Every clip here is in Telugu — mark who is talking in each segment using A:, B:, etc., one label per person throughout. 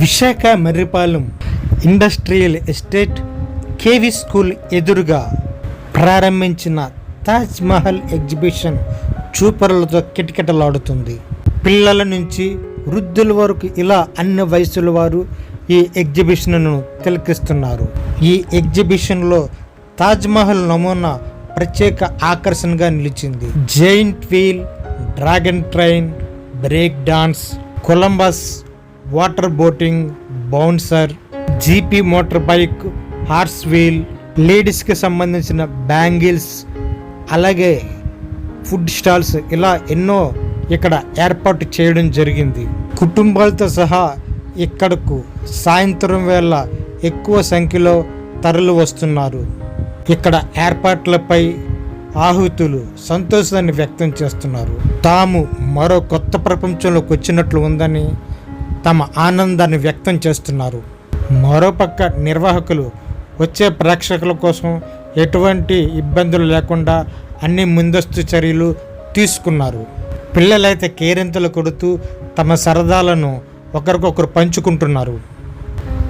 A: Visakha Marripalem industrial estate KV school ఎదురుగా ప్రారంభించిన తాజ్ మహల్ ఎగ్జిబిషన్ చూపరులతో కిటకిటలాడుతుంది. పిల్లల నుంచి వృద్ధుల వరకు ఇలా అన్ని వయసుల వారు ఈ ఎగ్జిబిషన్ను తిలకిస్తున్నారు. ఈ ఎగ్జిబిషన్లో తాజ్మహల్ నమూనా ప్రత్యేక ఆకర్షణగా నిలిచింది. Giant wheel dragon train break dance Columbus water boating bouncer GP motor bike horse wheel లేడీస్కి సంబంధించిన బ్యాంగిల్స్ అలాగే ఫుడ్ స్టాల్స్ ఇలా ఎన్నో ఇక్కడ ఏర్పాటు చేయడం జరిగింది. కుటుంబాలతో సహా ఇక్కడకు సాయంత్రం వేళ ఎక్కువ సంఖ్యలో తరలి వస్తున్నారు. ఇక్కడ ఏర్పాట్లపై ఆహుతులు సంతోషాన్ని వ్యక్తం చేస్తున్నారు. తాము మరో కొత్త ప్రపంచంలోకి వచ్చినట్లు ఉందని తమ ఆనందాన్ని వ్యక్తం చేస్తున్నారు. మరోపక్క నిర్వాహకులు వచ్చే ప్రేక్షకుల కోసం ఎటువంటి ఇబ్బందులు లేకుండా అన్ని ముందస్తు చర్యలు తీసుకున్నారు. పిల్లలైతే కేరింతలు కొడుతూ తమ సరదాలను ఒకరికొకరు పంచుకుంటున్నారు.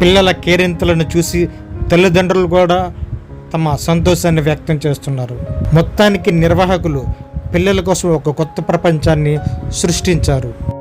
A: పిల్లల కేరింతలను చూసి తల్లిదండ్రులు కూడా తమ సంతోషాన్ని వ్యక్తం చేస్తున్నారు. మొత్తానికి నిర్వాహకులు పిల్లల కోసం ఒక కొత్త ప్రపంచాన్ని సృష్టించారు.